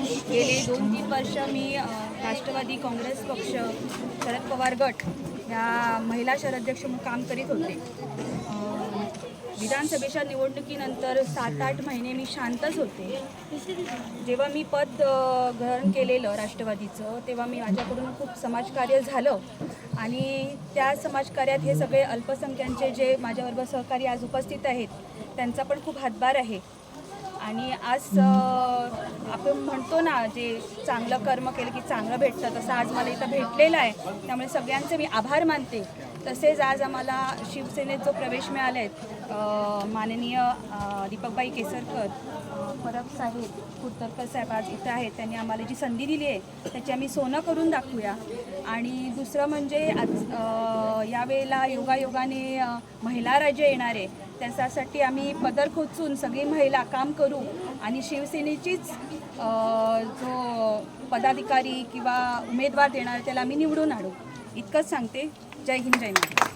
गेले दोन तीन वर्ष मी राष्ट्रवादी काँग्रेस पक्ष शरद पवार गट या महिला शहराध्यक्ष म्हणून काम करीत होते. विधानसभेच्या निवडणुकीनंतर सात आठ महिने मी शांतच होते. जेव्हा मी पद ग्रहण केलेलं राष्ट्रवादीचं तेव्हा मी माझ्याकडून खूप समाजकार्य झालं. आणि त्या समाजकार्यात हे सगळे अल्पसंख्यांचे जे माझ्याबरोबर सहकारी आज उपस्थित आहेत त्यांचा पण खूप हातभार आहे. आणि आज आपण म्हणतो ना जे चांगलं कर्म केलं की चांगलं भेटतं तसं आज मला इथं भेटलेलं आहे. त्यामुळे सगळ्यांचे मी आभार मानते. तसेच आज आम्हाला शिवसेनेत जो प्रवेश मिळाला आहे माननीय दीपकबाई केसरकर परब साहेब कुर्तरकर साहेब आज इथं आहेत. त्यांनी आम्हाला जी संधी दिली आहे त्याची आम्ही सोनं करून दाखवूया. आणि दुसरं म्हणजे आज यावेळेला योगायोगाने महिला राज्य येणार आहे. त्याच्यासाठी आम्ही पदर खोचून सगळी महिला काम करू आणि शिवसेनेचीच जो पदाधिकारी किंवा उमेदवार देणार त्याला आम्ही निवडून आणू. इतकंच सांगते. जय हिंद जय महाराष्ट्र.